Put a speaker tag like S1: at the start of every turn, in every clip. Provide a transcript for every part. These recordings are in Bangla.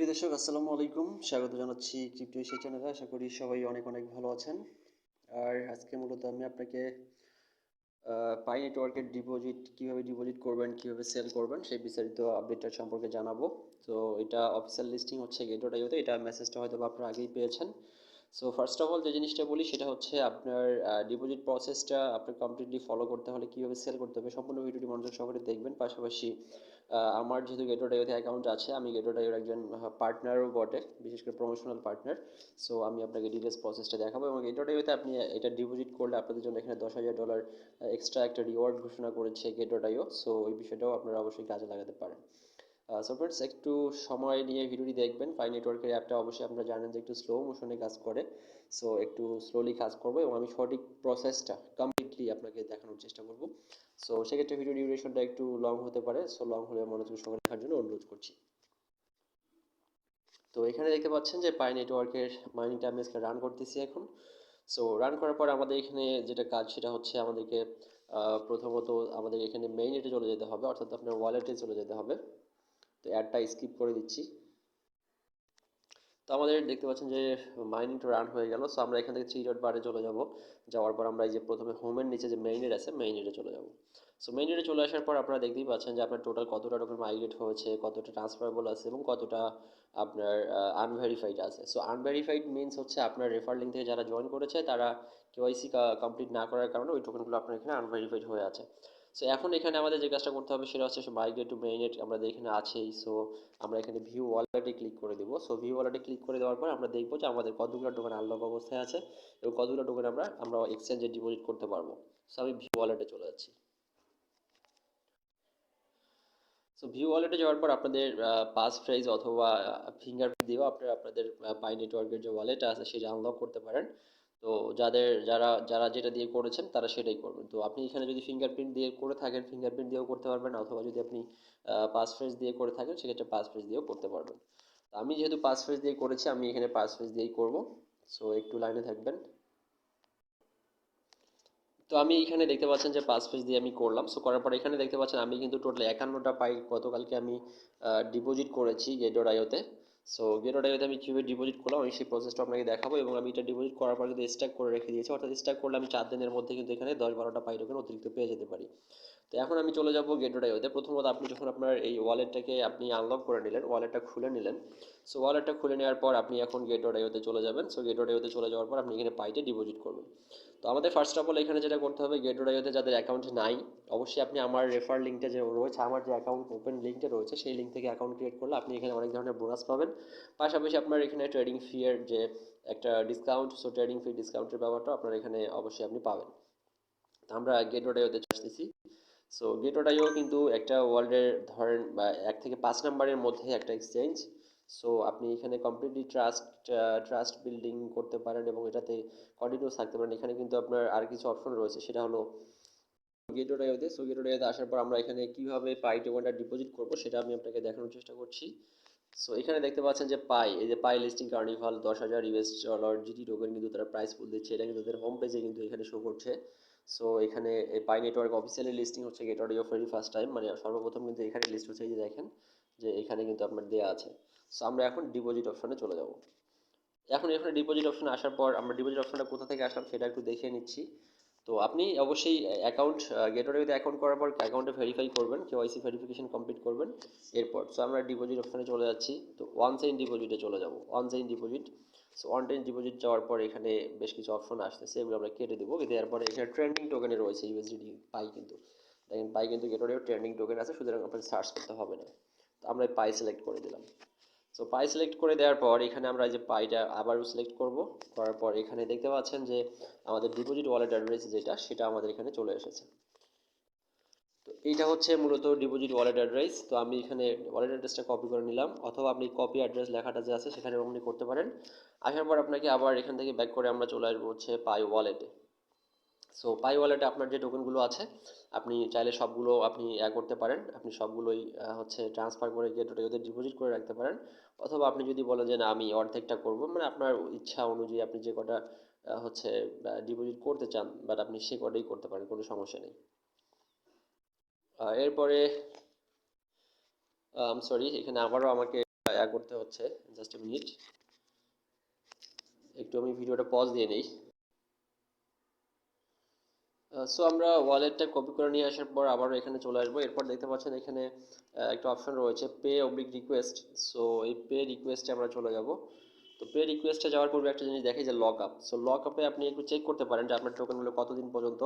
S1: প্রিয় দর্শক, আসসালামু আলাইকুম। স্বাগত জানাচ্ছি ক্রিপ্টো এশিয়া চ্যানেলে আশা করি সবাই অনেক অনেক ভালো আছেন। আর আজকে মূলত আমি আপনাকে পাই নেটওয়ার্কের ডিপোজিট কীভাবে ডিপোজিট করবেন, কীভাবে সেল করবেন, সেই বিস্তারিত আপডেটটা সম্পর্কে জানাব। তো এটা অফিসিয়াল লিস্টিং হচ্ছে গেটোটাইওতে এটা মেসেজটা হয়তো আপনারা আগেই পেয়েছেন। সো ফার্স্ট অফ অল যে জিনিসটা বলি সেটা হচ্ছে আপনার ডিপোজিট প্রসেসটা আপনার কমপ্লিটলি ফলো করতে হলে কীভাবে সেল করতে হবে সম্পূর্ণ ভিডিওটি মনোযোগ সহকারে দেখবেন। পাশাপাশি আমার যেহেতু গেটো ডাইওতে অ্যাকাউন্ট আছে, আমি গেটো ডাইওর একজন পার্টনারও বটে, বিশেষ করে প্রমোশনাল পার্টনার সো আমি আপনাকে ডিটেলস প্রসেসটা দেখাবো এবং গেটো ডাইওতে আপনি এটা ডিপোজিট করলে আপনাদের জন্য এখানে দশ হাজার ডলার এক্সট্রা একটা রিওয়ার্ড ঘোষণা করেছে গেটো ডাইও সো ওই বিষয়টাও আপনারা অবশ্যই কাজে লাগাতে পারেন। সো ফ্রেন্ডস একটু সময় নিয়ে ভিডিওটি দেখবেন। ফাই নেটওয়ার্কের অ্যাপটা অবশ্যই আপনারা জানেন যে একটু স্লো মোশনে কাজ করে। সো একটু স্লোলি কাজ করব এবং আমি সঠিক প্রসেসটা কমপ্লিটলি আপনাকে দেখানোর চেষ্টা করব। সো সেক্ষেত্রে ভিডিও ডিউরেশনটা একটু লং হতে পারে। সো লং হলে মনোযোগ সহকারে দেখার জন্য অনুরোধ করছি। তো এখানে দেখতে পাচ্ছেন যে পাই নেটওয়ার্কের মাইনিংটা আমি রান করতেছি এখন। সো রান করার পর আমাদের এখানে যেটা কাজ, সেটা হচ্ছে আমাদেরকে প্রথমত আমাদের এখানে মেইন এটে চলে যেতে হবে। অর্থাৎ আপনার ওয়ালেটে চলে যেতে হবে। তো অ্যাডটা স্কিপ করে দিচ্ছি। তো আমাদের দেখতে পাচ্ছেন যে মাইনিংটা রান হয়ে গেল। সো আমরা এখান থেকে থ্রি ডট বারে চলে যাব। যাওয়ার পর আমরা এই যে প্রথমে হোমের নিচে যে মেইন মেইনের আছে মেইন মেইনেটে চলে যাব। সো মেইনেটে চলে আসার পর আপনারা দেখতেই পাচ্ছেন যে আপনার টোটাল কতটা টোকেন মাইগ্রেট হয়েছে, কতটা ট্রান্সফারেবল আছে এবং কতটা আপনার আনভেরিফাইড আছে। সো আনভেরিফাইড মিনস হচ্ছে আপনার রেফার লিঙ্ক থেকে যারা জয়েন করেছে, তারা কেওয়াইসি কমপ্লিট না করার কারণে ওই টোকেনগুলো আপনার এখানে আনভেরিফাইড হয়ে আছে। সো এখন এখানে আমাদের যে কাজটা করতে হবে সেটা হচ্ছে মাইগ্রেট টু মেইনেট আমাদের এখানে আছেই। সো আমরা এখানে ভিউ ওয়ালেটে ক্লিক করে দেবো। সো ভিউ ওয়ালেটে ক্লিক করে দেওয়ার পর আমরা দেখব যে আমাদের কতগুলো টোকেন আনলক অবস্থায় আছে এবং কতগুলো টোকেন আমরা আমরা এক্সচেঞ্জে ডিপোজিট করতে পারব। সো আমি ভিউ ওয়ালেটে চলে যাচ্ছি। সো ভিউ ওয়ালেটে যাওয়ার পর আপনাদের পাস ফ্রাইজ অথবা ফিঙ্গারপ্রিন্ট দিয়েও আপনারা, আপনাদের পাই নেটওয়ার্কের যে ওয়ালেট আছে সেটা আনলক করতে পারেন। তো যাদের, যারা যারা যেটা দিয়ে করেছেন তারা সেটাই করবেন। তো আপনি এখানে যদি ফিঙ্গারপ্রিন্ট দিয়ে করে থাকেন ফিঙ্গারপ্রিন্ট দিয়েও করতে পারবেন, অথবা যদি আপনি পাস ফ্রেজ দিয়ে করে থাকেন, সেক্ষেত্রে পাস ফ্রেজ দিয়েও করতে পারবেন। তো আমি যেহেতু পাস ফ্রেজ দিয়ে করেছি, আমি এখানে পাস ফ্রেজ দিয়েই করব। সো একটু লাইনে থাকবেন। তো আমি এখানে দেখতে পাচ্ছেন যে ফেজ দিয়ে আমি করলাম। সো করার পর এখানে দেখতে পাচ্ছেন আমি কিন্তু টোটাল একান্নটা পাই গতকালকে আমি ডিপোজিট করেছি গেডোর আইওতে সো গেটওয়ার্ড যদি আমি কীভাবে ডিপোজিট করলাম, আমি সেই প্রসেসটা আপনাকে দেখাবো এবং আমি এটা ডিপোজিট করার পর যদি স্ট্যাক করে রেখে দিয়েছি। অর্থাৎ স্ট্যাক করলে আমি চার দিনের মধ্যে কিন্তু এখানে দশ বারোটা পাই টোকেন অতিরিক্ত পেয়ে যেতে পারি। তো এখন আমি চলে যাব গেট আইওতে প্রথমত আপনি যখন আপনার এই ওয়ালেটটাকে আপনি আনলক করে নিলেন ওয়ালেটটা খুলে নিলেন সো ওয়ালেটটা খুলে নেওয়ার পর আপনি এখন গেট গেটওয়ার্ড আইওতে চলে যাবেন। সো গেট গেটওয়ার্ড আইওতে চলে যাওয়ার পর আপনি এখানে পাইতে ডিপোজিট করবেন। তো আমাদের ফার্স্ট অফ অল এখানে যেটা করতে হবে গেট গেটওয়ার্ড আইওতে যাদের অ্যাকাউন্ট নাই, অবশ্যই আপনি আমার রেফার লিঙ্কটা যে রয়েছে, আমার যে অ্যাকাউন্ট ওপেন লিঙ্কটা রয়েছে, সেই লিঙ্ক থেকে অ্যাকাউন্ট ক্রিয়েট করলে আপনি এখানে অনেক ধরনের বোনাস পাবেন। পাশাপাশি আপনার এখানে ট্রেডিং ফি এর যে একটা ডিসকাউন্ট সো ট্রেডিং ফি ডিসকাউন্টের ব্যাপারটা আপনার এখানে অবশ্যই আপনি পাবেন। আমরা গেট গেটওয়ার্ড আইওতে আসতেছি সো গেটওয়ার্ড আইও কিন্তু একটা ওয়ার্ল্ডের ধরেন বা এক থেকে পাঁচ নাম্বারের মধ্যে একটা এক্সচেঞ্জ সো আপনি এখানে কমপ্লিটলি ট্রাস্ট ট্রাস্ট বিল্ডিং করতে পারেন এবং এটাতে কন্টিনিউস থাকতে পারেন। এখানে কিন্তু আপনার আর কিছু অপশন রয়েছে। সেটা হলো গেটোডাইওতে সো গেটোডাইওতে আসার পর আমরা এখানে কীভাবে পাই টোকেনটা ডিপোজিট করব, সেটা আমি আপনাকে দেখানোর চেষ্টা করছি। সো এখানে দেখতে পাচ্ছেন যে পাই এই যে পাই লিস্টিং কার্নিভাল দশ হাজার ইউএস ডলার জিটি টোকেন কিন্তু তারা প্রাইস ফুল দিচ্ছে। এটা কিন্তু তাদের হোম পেজে কিন্তু এখানে শো করছে। সো এখানে এই পাই নেটওয়ার্ক অফিসিয়ালি লিস্টিং হচ্ছে গেট গেটওয়ার্ড ভেরি ফার্স্ট টাইম মানে সর্বপ্রথম কিন্তু এখানে লিস্ট হচ্ছে। এই যে দেখেন যে এখানে কিন্তু আপনার দেওয়া আছে। সো আমরা এখন ডিপোজিট অপশনে চলে যাব। এখন এখানে ডিপোজিট অপশনে আসার পর আমরা ডিপোজিট অপশনটা কোথা থেকে আসলাম সেটা একটু দেখিয়ে নিচ্ছি। তো আপনি অবশ্যই অ্যাকাউন্ট গেটওয়েতে অ্যাকাউন্ট করার পর অ্যাকাউন্টে ভেরিফাই করবেন কেওয়াইসি ভেরিফিকেশন কমপ্লিট করবেন। এরপর সো আমরা ডিপোজিট অপশনে চলে যাচ্ছি। তো ওয়ান সাইন ডিপোজিটে চলে যাব one sign deposit so one time deposit যাওয়ার পর এখানে বেশ কিছু অপশন আসতেছে, এগুলো আমরা কেটে দেবো। দেওয়ার পরে এখানে ট্রেন্ডিং টোকেনে রয়েছে ইউএসডি পাই কিন্তু। দেখেন, পাই কিন্তু গেটওয়েও ট্রেন্ডিং টোকেন আছে, সুতরাং আপনাকে সার্চ করতে হবে না। তো আমরা পাই সিলেক্ট করে দিলাম। সো পাই সিলেক্ট করে দেওয়ার পর এখানে আমরা যে পাইটা আবারও সিলেক্ট করব। করার পর এখানে দেখতে পাচ্ছেন যে আমাদের ডিপোজিট ওয়ালেট অ্যাড্রেস যেটা, সেটা আমাদের এখানে চলে এসেছে। তো এইটা হচ্ছে মূলত ডিপোজিট ওয়ালেট অ্যাড্রেস তো আমি এখানে ওয়ালেট অ্যাড্রেসটা কপি করে নিলাম, অথবা আপনি কপি অ্যাড্রেস লেখাটা যে আছে সেখানে আপনি করতে পারেন। আসার পর আপনাকে আবার এখান থেকে ব্যাক করে আমরা চলে আসব হচ্ছে পাই ওয়ালেটে সো পাই ওয়ালেটে আপনার যে টোকেনগুলো আছে, আপনি চাইলে সবগুলো আপনি ইয়া করতে পারেন। আপনি সবগুলোই হচ্ছে ট্রান্সফার করে গেটওয়ে ওদের ডিপোজিট করে রাখতে পারেন। অথবা আপনি যদি বলেন যে, না, আমি অর্ধেকটা করব মানে আপনার ইচ্ছা অনুযায়ী আপনি যে কটা হচ্ছে ডিপোজিট করতে চান বাট আপনি সে কটাই করতে পারেন, কোনো সমস্যা নেই। এরপরে সরি এখানে আবারও আমাকে অ্যা করতে হচ্ছে জাস্ট মিনিট একটু আমি ভিডিওটা পজ দিয়ে নেই। সো আমরা ওয়ালেটটা কপি করে নিয়ে আসার পর আবারও এখানে চলে আসব। এরপর দেখতে পাচ্ছেন এখানে একটা অপশন রয়েছে পে অবলিক রিকোয়েস্ট সো এই পে রিকোয়েস্টে আমরা চলে যাব। তো পে রিকোয়েস্টে যাওয়ার পূর্বে একটা জিনিস দেখে যে লক আপ সো লক আপে আপনি একটু চেক করতে পারেন যে আপনার টোকেনগুলো কতদিন পর্যন্ত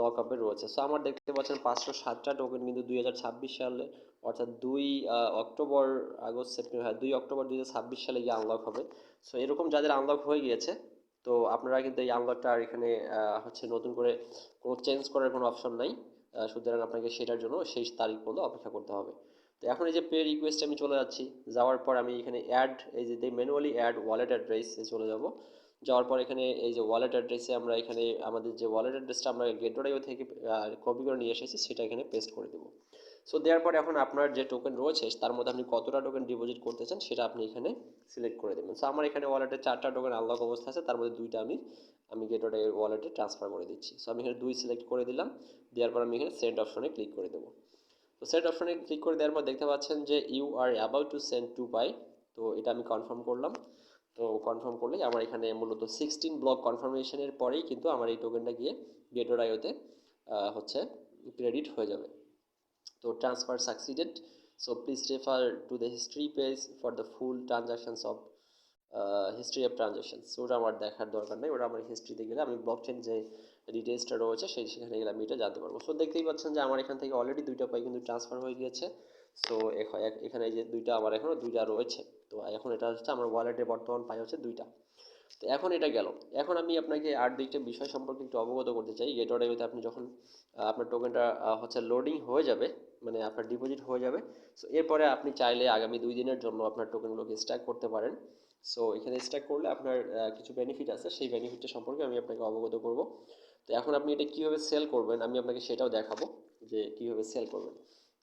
S1: লক আপে রয়েছে। সো আমার দেখতে পাচ্ছেন পাঁচশো সাতটা টোকেন কিন্তু দুই হাজার ছাব্বিশ সালে, অর্থাৎ দুই অক্টোবর, আগস্ট, সেপ্টেম্বর হ্যাঁ দুই অক্টোবর দুই হাজার ছাব্বিশ সালে গিয়ে আনলক হবে। সো এরকম যাদের আনলক হয়ে গিয়েছে তো আপনারা কিন্তু এই আনলকটা আর এখানে হচ্ছে নতুন করে কোনো চেঞ্জ করার কোনো অপশন নাই। সুতরাং আপনাকে সেটার জন্য সেই তারিখ পর্যন্ত অপেক্ষা করতে হবে। তো এখন এই যে পে রিকোয়েস্টে আমি চলে যাচ্ছি। যাওয়ার পর আমি এখানে অ্যাড এই যে ম্যানুয়ালি অ্যাড ওয়ালেট অ্যাড্রেসে চলে যাব। যাওয়ার পর এখানে এই যে ওয়ালেট অ্যাড্রেসে আমরা এখানে আমাদের যে ওয়ালেট অ্যাড্রেসটা আমরা গেটওয়াইও থেকে কপি করে নিয়ে এসেছি, সেটা এখানে পেস্ট করে দেবো। সো দেওয়ার পরে এখন আপনার যে টোকেন রয়েছে, তার মধ্যে আপনি কতটা টোকেন ডিপোজিট করতে চান সেটা আপনি এখানে সিলেক্ট করে দেবেন। সো আমার এখানে ওয়ালেটে চারটা টোকেন আলাদা অবস্থা আছে, তার মধ্যে দুইটা আমি আমি গেটওয়ে ওয়ালেটে ট্রান্সফার করে দিচ্ছি। সো আমি এখানে দুই সিলেক্ট করে দিলাম, দেওয়ার পর আমি এখানে সেন্ড অপশনে ক্লিক করে দেবো। তো সেন্ড অপশনে ক্লিক করে দেওয়ার পর দেখতে পাচ্ছেন যে you are about to send to by তো এটা আমি কনফার্ম করলাম। তো কনফার্ম করলেই আমার এখানে মূলত সিক্সটিন ব্লক কনফার্মেশনের পরেই কিন্তু আমার এই টোকেনটা গিয়ে গেটওয়ে আইওতে হচ্ছে ক্রেডিট হয়ে যাবে। তো transfer succeeded so please refer to the history page for the full transactions of history of transactions ওটা আমার দেখার দরকার নেই। ওটা আমার হিস্ট্রিতে গেলে আমি ব্লক চেন যে ডিটেলসটা রয়েছে সেই সেখানে গেলে আমি এটা জানতে পারব। সো দেখতেই পাচ্ছেন যে আমার এখান থেকে অলরেডি দুইটা পাই কিন্তু ট্রান্সফার হয়ে গিয়েছে। সো এখানে যে দুইটা আমার এখনও দুইটা রয়েছে। তো, এখন এটা হচ্ছে আমার ওয়ালেটে বর্তমান পাই হচ্ছে দুইটা। তো এখন এটা গেল। এখন আমি আপনাকে আর দুইটা বিষয় সম্পর্কে একটু অবগত করতে চাই। গেটওয়ার্ডেতে আপনি যখন আপনার টোকেনটা হচ্ছে লোডিং হয়ে যাবে মানে আপনার ডিপোজিট হয়ে যাবে সো এরপরে আপনি চাইলে আগামী দুই দিনের জন্য আপনার টোকেনগুলোকে স্ট্যাক করতে পারেন। সো এখানে স্ট্যাক করলে আপনার কিছু বেনিফিট আছে, সেই বেনিফিটটা সম্পর্কে আমি আপনাকে অবগত করব। তো এখন আপনি এটা কীভাবে সেল করবেন, আমি আপনাকে সেটাও দেখাবো যে কীভাবে সেল করবেন।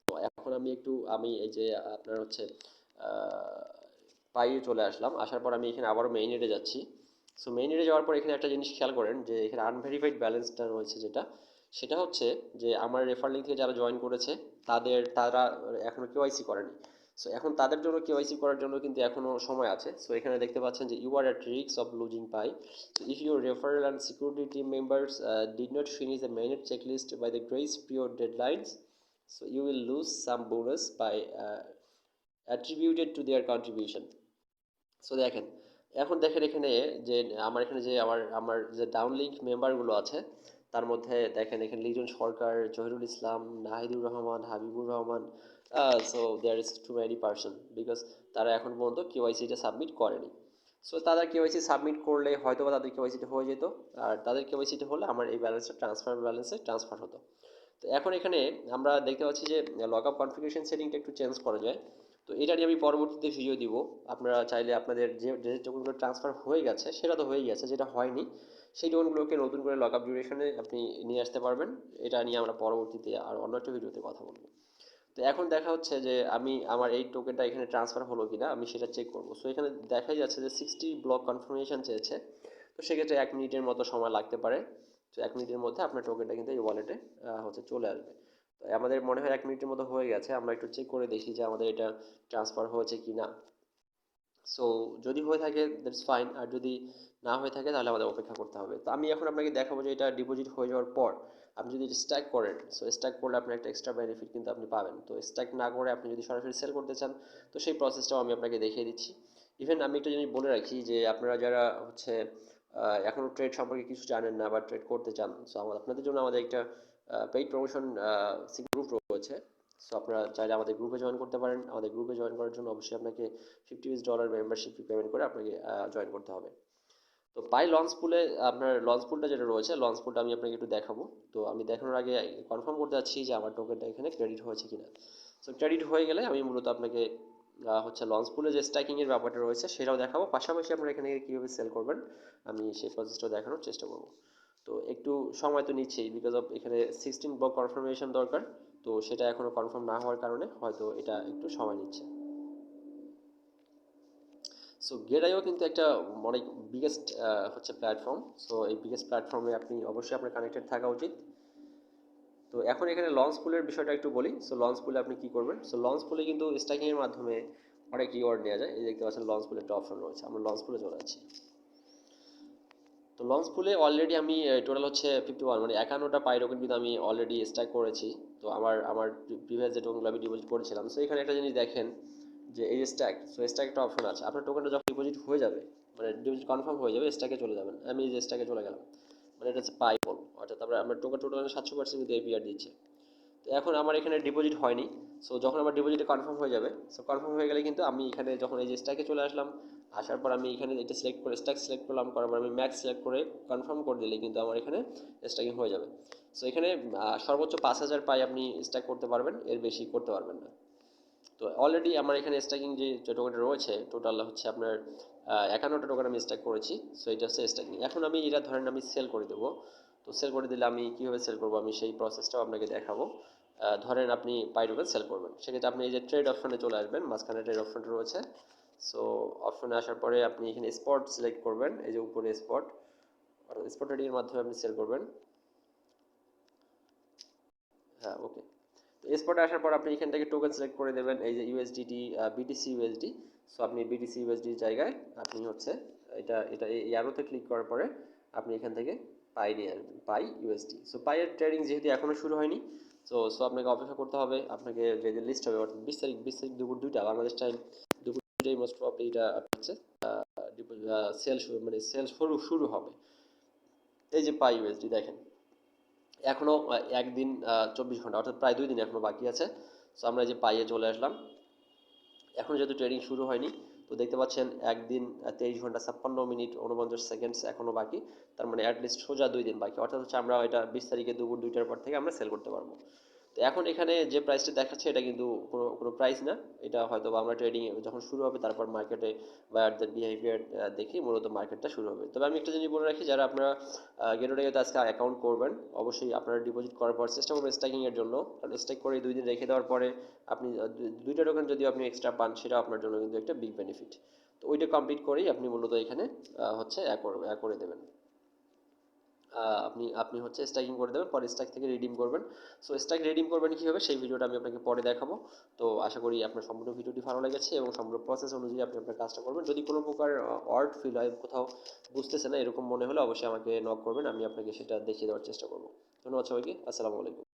S1: তো এখন আমি একটু, আমি এই যে আপনার হচ্ছে পাইয়ে চলে আসলাম। আসার পর আমি এখানে আবারও মেইনেটে যাচ্ছি। সো মেইনেটে যাওয়ার পর এখানে একটা জিনিস খেয়াল করেন যে এখানে আনভেরিফাইড ব্যালেন্সটা রয়েছে যেটা। সেটা হচ্ছে যে আমার রেফার লিঙ্ক থেকে যারা জয়েন করেছে তাদের তারা এখনও কেওয়াইসি করেনি। সো এখন তাদের জন্য কেওয়াইসি করার জন্য কিন্তু এখনও সময় আছে। সো এখানে দেখতে পাচ্ছেন যে ইউ আর অ্যাট রিক্স of losing Pi so if your referral and security team members did not finish the mainnet checklist by the grace period deadlines so you will lose some bonus by uh, attributed to their contribution. So দেখেন, এখন দেখেন এখানে যে, আমার এখানে যে, আমার আমার যে ডাউন লিঙ্ক মেম্বারগুলো আছে, তার মধ্যে দেখেন এখানে Lizon Sarkar, Zahirul Islam, Nahidur Rahman, Habibur Rahman so there is too many person because তারা এখন পর্যন্ত কেওয়াইসিটা সাবমিট করেনি। সো তারা কেওয়াইসি সাবমিট করলে হয়তো বা তাদের কেওয়াইসিটা হয়ে যেত, আর তাদের কেওয়াইসিটা হলে আমার এই ব্যালেন্সটা ট্রান্সফার ব্যালেন্সে ট্রান্সফার হতো। তো এখন এখানে আমরা দেখতে পাচ্ছি যে লক আপ কনফিগারেশন সেটিংটা একটু চেঞ্জ করা যায়। তো এটা নিয়ে আমি পরবর্তীতে ভিডিও দিব। আপনারা চাইলে আপনাদের যে যে টোকেনগুলো ট্রান্সফার হয়ে গেছে, সেটা তো হয়ে গেছে, যেটা হয়নি, সেই টোকেনগুলোকে নতুন করে লক আপ ডিউরেশনে আপনি নিয়ে আসতে পারবেন। এটা নিয়ে আমরা পরবর্তীতে আর অন্য একটা ভিডিওতে কথা বলব। তো এখন দেখা হচ্ছে যে, আমি, আমার এই টোকেনটা এখানে ট্রান্সফার হলো কিনা, আমি সেটা চেক করব। সো এখানে দেখাই যাচ্ছে যে সিক্সটি ব্লক কনফার্মেশন চেয়েছে। তো সেক্ষেত্রে এক মিনিটের মতো সময় লাগতে পারে। তো এক মিনিটের মধ্যে আপনার টোকেনটা কিন্তু এই ওয়ালেটে হচ্ছে চলে আসবে। আমাদের মনে হয় এক মিনিটের মতো হয়ে গেছে, আমরা একটু চেক করে দেখি যে আমাদের এটা ট্রান্সফার হয়েছে কি না সো যদি হয়ে থাকে দ্যাটস ফাইন আর যদি না হয়ে থাকে, তাহলে আমাদের অপেক্ষা করতে হবে। তো আমি এখন আপনাকে দেখাবো যে এটা ডিপোজিট হয়ে যাওয়ার পর আপনি যদি স্ট্যাক করেন সো স্ট্যাক করলে আপনি একটা এক্সট্রা বেনিফিট কিন্তু আপনি পাবেন। তো স্ট্যাক না করে আপনি যদি সরাসরি সেল করতে চান, তো সেই প্রসেসটাও আমি আপনাকে দেখিয়ে দিচ্ছি। ইভেন আমি একটা জিনিস বলে রাখি যে আপনারা যারা হচ্ছে এখনও ট্রেড সম্পর্কে কিছু জানেন না বা ট্রেড করতে চান সো আমাদের আপনাদের জন্য আমাদের একটা পেইড প্রমোশন গ্রুপ রয়েছে। সো আপনারা চাইলে আমাদের গ্রুপে জয়েন করতে পারেন। আমাদের গ্রুপে জয়েন করার জন্য অবশ্যই আপনাকে fifty dollar membership fee payment করে আপনাকে জয়েন করতে হবে। তো পাই লঞ্চ পুলে আপনার লঞ্চ পুলটা যেটা রয়েছে লঞ্চ পুলটা আমি আপনাকে একটু দেখাবো। তো, আমি দেখানোর আগে কনফার্ম করতে যাচ্ছি যে আমার টোকেনটা এখানে ক্রেডিট হয়েছে কিনা। সো ক্রেডিট হয়ে গেলে আমি মূলত আপনাকে হচ্ছে লঞ্চ পুলে যে স্ট্যাকিংয়ের ব্যাপারটা রয়েছে, সেটাও দেখাবো। পাশাপাশি আপনারা এখানে কীভাবে সেল করবেন, আমি সেই প্রসেসটাও দেখানোর চেষ্টা করব। তো একটু সময় তো নিচ্ছেই বিকজ অফ এখানে সিক্সটিন ব্লক কনফার্মেশন দরকার, তো সেটা এখনও কনফার্ম না হওয়ার কারণে হয়তো এটা একটু সময় নিচ্ছে। সো গেটাইও কিন্তু একটা অনেক বিগেস্ট হচ্ছে প্ল্যাটফর্ম সো এই বিগেস্ট প্ল্যাটফর্মে আপনি অবশ্যই আপনার কানেক্টেড থাকা উচিত। তো এখন এখানে লঞ্চ পুলের বিষয়টা একটু বলি সো লঞ্চ পুলে আপনি কি করবেন? সো লঞ্চ পুলে কিন্তু স্ট্যাকিংয়ের মাধ্যমে অনেক রিওয়ার্ড নেওয়া যায়। এই দেখতে পাচ্ছেন লঞ্চ পুলে একটা অপশন রয়েছে, আমরা লঞ্চ পুলে চলে যাচ্ছি। তো লঞ্চ পুলে অলরেডি আমি টোটাল হচ্ছে ফিফটি ওয়ান মানে একান্নটা পাই টোকেন কিন্তু আমি অলরেডি স্ট্যাক করেছি। তো আমার আমার প্রিভিয়াস যে টোকেনগুলো আমি ডিপোজিট করেছিলাম সো এখানে একটা জিনিস দেখেন যে এই স্ট্যাক সো স্ট্যাক একটা অপশন আছে। আপনার টোকেনটা যখন ডিপোজিট হয়ে যাবে মানে ডিপোজিট কনফার্ম হয়ে যাবে স্ট্যাকে চলে যাবেন আমি যে স্ট্যাকে চলে গেলাম মানে এটা হচ্ছে পাইপল অর্থাৎ তারপরে আমার টোকেন টোটাল সাতশো পার্সেন্ট কিন্তু এপিআর দিচ্ছে। তো এখন আমার এখানে ডিপোজিট হয়নি। সো যখন আমার ডিপোজিটে কনফার্ম হয়ে যাবে সো কনফার্ম হয়ে গেলে কিন্তু আমি এখানে যখন এই যে স্ট্যাকে চলে আসলাম, আসার পর আমি এখানে এটা সিলেক্ট করে স্ট্যাক সিলেক্ট করলাম, করার পর আমি ম্যাক্স সিলেক্ট করে কনফার্ম করে দিলে কিন্তু আমার এখানে স্ট্যাকিং হয়ে যাবে। সো এখানে সর্বোচ্চ পাঁচ হাজার পাই আপনি স্ট্যাক করতে পারবেন, এর বেশি করতে পারবেন না। তো অলরেডি আমার এখানে স্ট্যাকিং যে টোকেনটা রয়েছে টোটাল হচ্ছে আপনার একান্নটা টোকেন আমি স্ট্যাক করেছি সো এটা হচ্ছে স্ট্যাকিং এখন আমি এটা ধরেন আমি সেল করে দেবো। তো সেল করে দিলে আমি কীভাবে সেল করব? আমি সেই প্রসেসটাও আপনাকে দেখাবো। ধরেন আপনি পাই টোকেন সেল করবেন। সেক্ষেত্রে আপনি এই যে ট্রেড অপশনে চলে আসবেন, মাঝখানে ট্রেড অপশনটা রয়েছে। সো অপশনে আসার পরে আপনি এখানে স্পট সিলেক্ট করবেন, এই যে উপরে স্পট স্পট ট্রেডিংয়ের মাধ্যমে আপনি সেল করবেন। হ্যাঁ ওকে তো স্পটে আসার পর আপনি এখান থেকে টোকেন সিলেক্ট করে দেবেন, এই যে ইউএসডিটি বিটিসি ইউএসডি সো আপনি বিটিসি ইউএসডির জায়গায় আপনি হচ্ছে এটা এটা এই অ্যারোতে ক্লিক করার পরে আপনি এখান থেকে পাই নিয়ে আসবেন পাই ইউএসডি সো পাইয়ের ট্রেডিং যেহেতু এখনও শুরু হয়নি সো সো আপনাকে অপেক্ষা করতে হবে, আপনাকে যে লিস্ট হবে, অর্থাৎ বিশ তারিখ বিশ তারিখ দুপুর দুইটা, বাংলাদেশ টাইম দুপুর দুইটাই মোস্ট প্রবলি এটা হচ্ছে সেল শুরু মানে সেল শুরু শুরু হবে। এই যে পাই ইউএসডি দেখেন। এখনও একদিন চব্বিশ ঘণ্টা, অর্থাৎ প্রায় দুই দিন এখনও বাকি আছে। সো আমরা যে পাইয়ে চলে আসলাম। এখন যেহেতু ট্রেনিং শুরু হয়নি, তো দেখতে পাচ্ছেন একদিন তেইশ ঘণ্টা ছাপ্পান্ন মিনিট উনপঞ্চাশ সেকেন্ডস এখনও বাকি। তার মানে অ্যাটলিস্ট সোজা দুই দিন বাকি। অর্থাৎ হচ্ছে আমরা এটা বিশ তারিখে দুপুর দুইটার পর থেকে আমরা সেল করতে পারব। এখন এখানে যে প্রাইসটা দেখাচ্ছে এটা কিন্তু কোনো কোনো প্রাইস না। এটা হয়তো আমরা ট্রেডিং যখন শুরু হবে তারপর মার্কেটে বায়ারদের বিহেভিয়ার দেখে মূলত মার্কেটটা শুরু হবে। তবে আমি একটা জিনিস বলে রাখি, যারা আপনারা গেটোডেতে আজকে অ্যাকাউন্ট করবেন, অবশ্যই আপনারা ডিপোজিট করার পর চেষ্টা করবেন স্ট্যাকিংয়ের জন্য। কারণ স্ট্যাক করে দুই দিন রেখে দেওয়ার পরে আপনি দুইটা টোকেন যদি আপনি এক্সট্রা পান সেটা আপনার জন্য কিন্তু একটা বিগ বেনিফিট তো ওইটা কমপ্লিট করেই আপনি মূলত এখানে হচ্ছে অ্যা করে দেবেন। আপনি আপনি হচ্ছে স্ট্যাকিং করে দেবেন, পরে স্ট্যাক থেকে রিডিম করবেন। সো স্ট্যাক রিডিম করবেন কীভাবে? সেই ভিডিওটা আমি আপনাকে পরে দেখাবো। তো, আশা করি আপনার সম্পূর্ণ ভিডিওটি ভালো লেগেছে এবং সম্পূর্ণ প্রসেস অনুযায়ী আপনি আপনার কাজটা করবেন। যদি কোনো প্রকার অর্ড ফিল হয়, কোথাও বুঝতেছে না, এরকম মনে হলে অবশ্যই আমাকে নক করবেন, আমি আপনাকে সেটা দেখিয়ে দেওয়ার চেষ্টা করব। ধন্যবাদ সবাইকে, আসসালামু আলাইকুম।